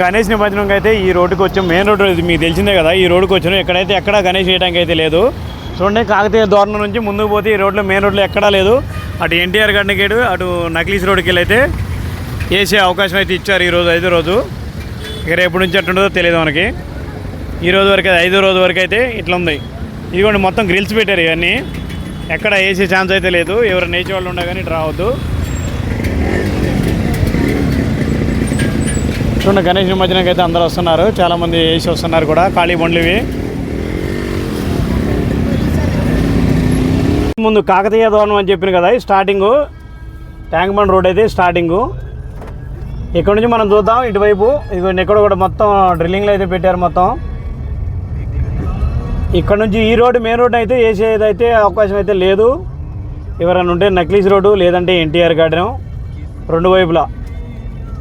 గణేష్ నిమజ్జనంకి అయితే ఈ రోడ్డుకి వచ్చాం. మెయిన్ రోడ్డు మీకు తెలిసిందే కదా ఈ రోడ్డుకి వచ్చాను ఎక్కడైతే ఎక్కడ గణేష్ చేయడానికి అయితే లేదు. చూడండి కాకతీయ ధోరణి నుంచి ముందుకు పోతే ఈ రోడ్లో మెయిన్ రోడ్లో ఎక్కడా లేదు. అటు ఎన్టీఆర్ గడ్డ గేటు అటు నకిలీస్ రోడ్డుకి వెళ్ళి అయితే వేసే అవకాశం అయితే ఇచ్చారు ఈరోజు ఐదో రోజు. ఇక రేపు నుంచి ఎట్టుంటుందో తెలియదు మనకి. ఈ రోజు వరకు ఐదో రోజు వరకు అయితే ఇట్లా ఉంది. ఇదిగోండి మొత్తం గ్రిల్స్ పెట్టారు ఇవన్నీ. ఎక్కడ వేసే ఛాన్స్ అయితే లేదు. ఎవరైనా వేసే వాళ్ళు ఉండగానే కానీ ఇటు రావద్దు. చూడండి గణేష్ నిమజ్జనంకి అయితే అందరూ వస్తున్నారు. చాలామంది వేసి వస్తున్నారు కూడా. ఖాళీ బండ్లు ఇవి. ముందు కాకతీయ భవనం అని చెప్పిన కదా స్టార్టింగు ట్యాంక్ బండ్ రోడ్ అయితే స్టార్టింగు ఇక్కడ నుంచి మనం చూద్దాం ఇటువైపు. ఇదిగోండి ఇక్కడ కూడా మొత్తం డ్రిల్లింగ్లో అయితే పెట్టారు మొత్తం. ఇక్కడ నుంచి ఈ రోడ్డు మెయిన్ రోడ్ అయితే వేసేదైతే అయితే అవకాశం అయితే లేదు. ఎవరైనా ఉంటే నక్లీస్ రోడ్డు లేదంటే ఎన్టీఆర్ గార్డెన్. రెండు వైపులా.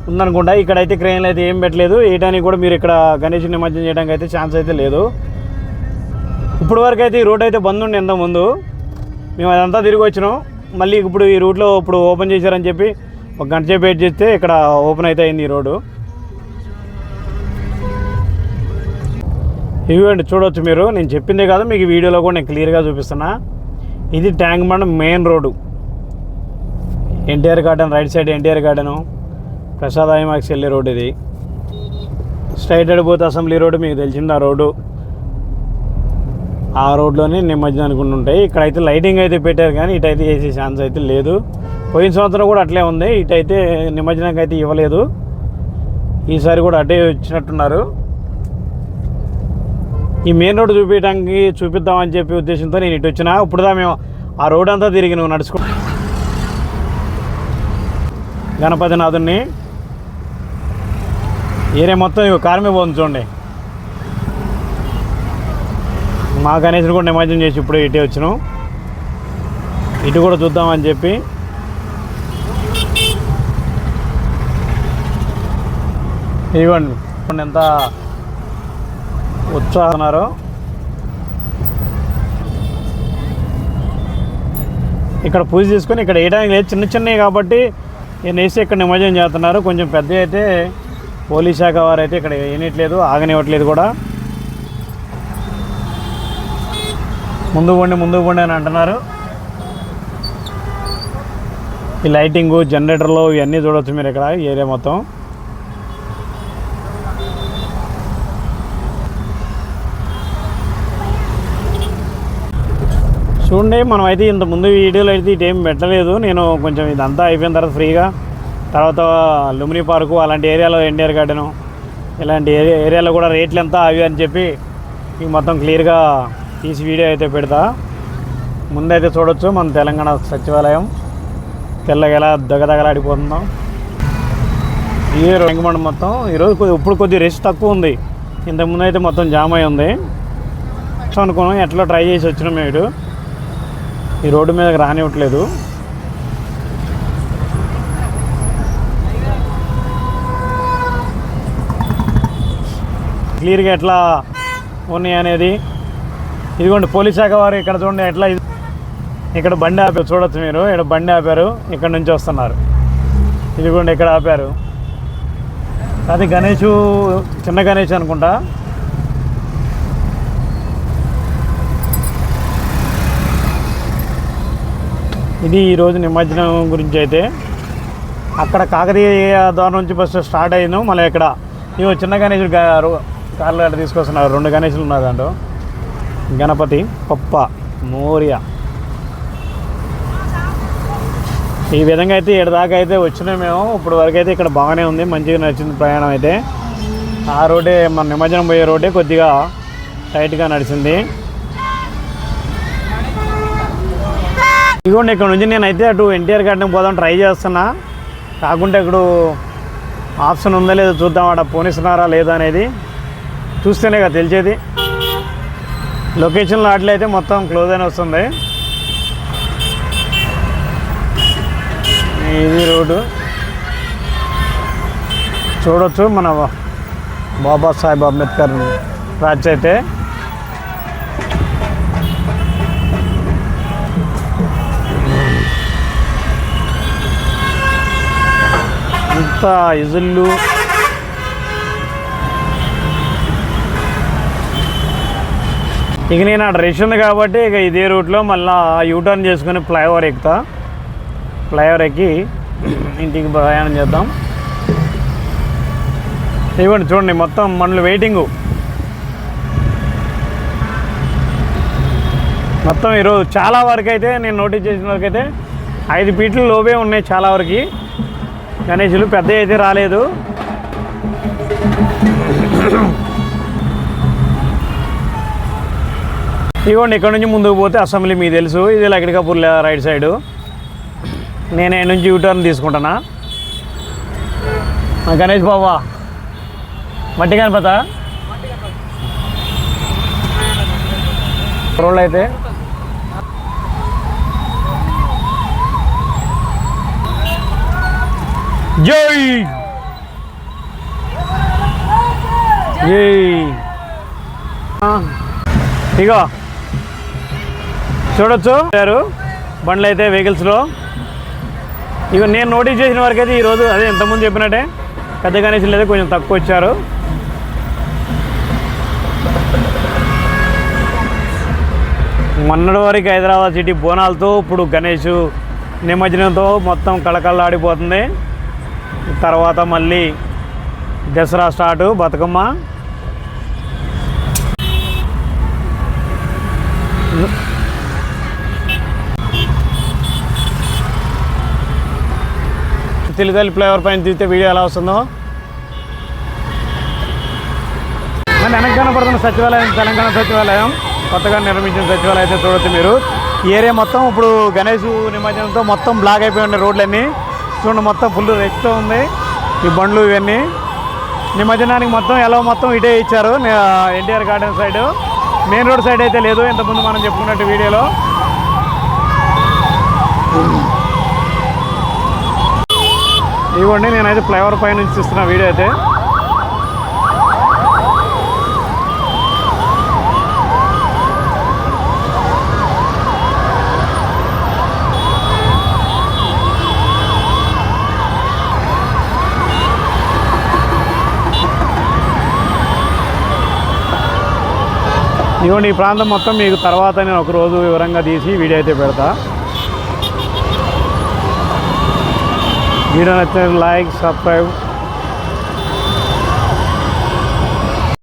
ఉందనుకుంటా. ఇక్కడైతే క్రెయిన్లు అయితే ఏం పెట్టలేదు. వేయడానికి కూడా మీరు ఇక్కడ గణేష్ నిమజ్జనం చేయడానికి అయితే ఛాన్స్ అయితే లేదు. ఇప్పుడు వరకు అయితే ఈ రోడ్ అయితే బంద్ ఉండి ఎంత ముందు. మేము అదంతా తిరిగి వచ్చినాం. మళ్ళీ ఇప్పుడు ఈ రూట్లో ఇప్పుడు ఓపెన్ చేశారని చెప్పి ఒక గంట సేపు వెయిట్ చేస్తే ఇక్కడ ఓపెన్ అయితే అయింది ఈ రోడ్డు. ఇవ్వండి చూడొచ్చు మీరు. నేను చెప్పిందే కాదు మీకు వీడియోలో కూడా నేను క్లియర్గా చూపిస్తున్నా. ఇది Tank Bund main road. NTR garden right side NTR garden. Prasad IMAX వెళ్ళే రోడ్ ఇది. స్ట్రైట్ అడిపోతే అసెంబ్లీ రోడ్డు మీకు తెలిసింది ఆ రోడ్డు. ఆ రోడ్లోనే నిమజ్జనానికి ఉంటాయి. ఇక్కడైతే లైటింగ్ అయితే పెట్టారు కానీ ఇటైతే వేసే ఛాన్స్ అయితే లేదు. పోయిన సంవత్సరం కూడా అట్లే ఉంది. ఇటైతే నిమజ్జనానికి అయితే ఇవ్వలేదు. ఈసారి కూడా అడ్డే వచ్చినట్టున్నారు. ఈ మెయిన్ రోడ్డు చూపించడానికి చూపిద్దామని చెప్పి ఉద్దేశంతో నేను ఇటు వచ్చిన. ఇప్పుడుదా మేము ఆ రోడ్ అంతా తిరిగి నువ్వు నడుచుకో. గణపతినాథుని ఏరియా మొత్తం ఇక కారు మీద పోతుంది చూడండి. మా గణేశుని కూడా నిమజ్జనం చేసి ఇప్పుడు ఇటే వచ్చినాం. ఇటు కూడా చూద్దామని చెప్పి. ఇవ్వండి ఇప్పుడు ఎంత ఉత్సాహన్నారో ఇక్కడ పూజ చేసుకొని ఇక్కడ వేయడానికి లేదు. చిన్న చిన్నవి కాబట్టి నేను వేసి ఇక్కడ నిమజ్జనం చేస్తున్నారు. కొంచెం పెద్ద అయితే పోలీస్ శాఖ వారు అయితే ఇక్కడ వేయట్లేదు ఆగనివ్వట్లేదు కూడా. ముందు పండి ముందు పండి అని అంటున్నారు. ఈ లైటింగు జనరేటర్లు ఇవన్నీ చూడవచ్చు మీరు ఇక్కడ ఏరియా మొత్తం. చూడండి మనం అయితే ఇంత ముందు వీడియోలో అయితే ఇటేం పెట్టలేదు. నేను కొంచెం ఇదంతా అయిపోయిన తర్వాత ఫ్రీగా తర్వాత లుమిని పార్కు అలాంటి ఏరియాలో ఎన్టీఆర్ గార్డెను ఇలాంటి ఏరియా ఏరియాలో కూడా రేట్లు ఎంత అవి అని చెప్పి మీకు మొత్తం క్లియర్గా తీసి వీడియో అయితే పెడతా. ముందైతే చూడొచ్చు మన తెలంగాణ సచివాలయం. తెల్లగా ఎలా దగదగలాడిపోతుందో. ఈ రంగమండ మొత్తం ఈరోజు కొద్ది ఇప్పుడు కొద్ది రెస్ట్ తక్కువ ఉంది. ఇంతకుముందు అయితే మొత్తం జామ్ అయి ఉంది. సో అనుకున్నాం ఎట్లా ట్రై చేసి వచ్చినాం మీరు ఇటు. ఈ రోడ్డు మీదకి రానివ్వట్లేదు. క్లియర్గా ఎట్లా ఉన్నాయి అనేది. ఇదిగోండి పోలీస్ శాఖ వారు ఇక్కడ చూడండి ఎట్లా ఇది. ఇక్కడ బండి ఆపారు చూడొచ్చు మీరు. ఇక్కడ బండి ఆపారు ఇక్కడ నుంచి వస్తున్నారు. ఇదిగోండి ఇక్కడ ఆపారు. అది గణేష్ చిన్న గణేష్ అనుకుంటా. ఇది ఈరోజు నిమజ్జనం గురించి అయితే. అక్కడ కాకతీయ ద్వారా నుంచి ఫస్ట్ స్టార్ట్ అయ్యింది మళ్ళీ ఇక్కడ ఇవి చిన్న గణేషుడు కార్లు అట్లా తీసుకొస్తున్నారు? రెండు గణేషులు ఉన్నారు దాంట్లో. గణపతి పప్ప మోరియా. ఈ విధంగా అయితే ఏడు దాకా అయితే వచ్చినాం మేము. ఇప్పుడు వరకు అయితే ఇక్కడ బాగానే ఉంది. మంచిగా నడిచింది ప్రయాణం అయితే. ఆ రోడ్డే మన నిమజ్జనం పోయే రోడ్డే కొద్దిగా టైట్గా నడిచింది. ఇదిగోండి ఇక్కడ నుంచి నేనైతే అటు ఎన్టీఆర్ గార్డెన్ పోదాం ట్రై చేస్తున్నా. కాకుంటే ఇప్పుడు ఆప్షన్ ఉందా లేదో చూద్దాం. ఆడ పోనిస్తున్నారా లేదా అనేది. చూస్తేనే కదా తెలిసేది. లొకేషన్లో అట్లయితే మొత్తం క్లోజ్ అయిన వస్తుంది. ఇది రోడ్డు. చూడొచ్చు మన బాబా సాహెబ్ అంబేద్కర్ రాజ్ అయితే. ఇంత ఇజుళ్ళు ఇక నేను అక్కడ రష్ ఉంది కాబట్టి ఇక ఇదే రూట్లో మళ్ళీ యూటర్న్ చేసుకుని ఫ్లైఓవర్ ఎక్కుతా. ఫ్లైఓవర్ ఎక్కి ఇంటికి ప్రయాణం చేద్దాం. ఇవ్వండి చూడండి మొత్తం మనలు వెయిటింగు మొత్తం ఈరోజు చాలా వరకు అయితే నేను నోటీస్ చేసిన వరకు అయితే ఐదు పీట్లు లోపే ఉన్నాయి చాలా వరకు. గణేషులు పెద్ద అయితే రాలేదు. ఇవ్వండి ఇక్కడ నుంచి ముందుకు పోతే అసెంబ్లీ మీకు తెలుసు. ఇది లక్కడికపూర్ రైట్ సైడు. నేను ఈ నుంచి యూటర్న్ తీసుకుంటానా? గణేష్ బాబా మట్టి కనపతా రోడ్ అయితే. జై! జై! ఇగో. చూడొచ్చు. గారు బండ్లు అయితే వెహికల్స్లో. ఇక నేను నోటీస్ చేసిన వరకు అయితే ఈరోజు అదే ఇంతకుముందు చెప్పినట్టే. పెద్ద గణేశులు అయితే కొంచెం తక్కువ వచ్చారు. మొన్నటి వరకు హైదరాబాద్ సిటీ బోనాలతో ఇప్పుడు గణేష్ నిమజ్జనంతో మొత్తం కళకళలాడిపోతుంది. తర్వాత మళ్ళీ దసరా స్టార్ట్ బతుకమ్మ. తెలుగు ఫ్లేవర్ పైన తీస్తే వీడియో ఎలా వస్తుందో. మన వెనక కనపడుతున్న సచివాలయం తెలంగాణ సచివాలయం కొత్తగా నిర్మించిన సచివాలయం అయితే చూడవచ్చు మీరు. ఏరియా మొత్తం ఇప్పుడు గణేష్ నిమజ్జనంతో మొత్తం బ్లాక్ అయిపోయి ఉన్నాయి రోడ్లన్నీ. చూడండి మొత్తం ఫుల్ రెక్తో ఉంది. ఈ బండ్లు ఇవన్నీ. నిమజ్జనానికి మొత్తం ఎలా మొత్తం ఇటే ఇచ్చారు NTR garden side. Main road side అయితే లేదు ఇంతకుముందు మనం చెప్పుకున్నట్టు వీడియోలో. ఇవ్వండి నేనైతే ఫ్లైఓవర్ పై నుంచి ఇస్తున్న వీడియో అయితే. ఇవ్వండి ఈ ప్రాంతం మొత్తం మీకు తర్వాత నేను ఒక రోజు వివరంగా తీసి వీడియో అయితే పెడతా. you don't have to like subscribe.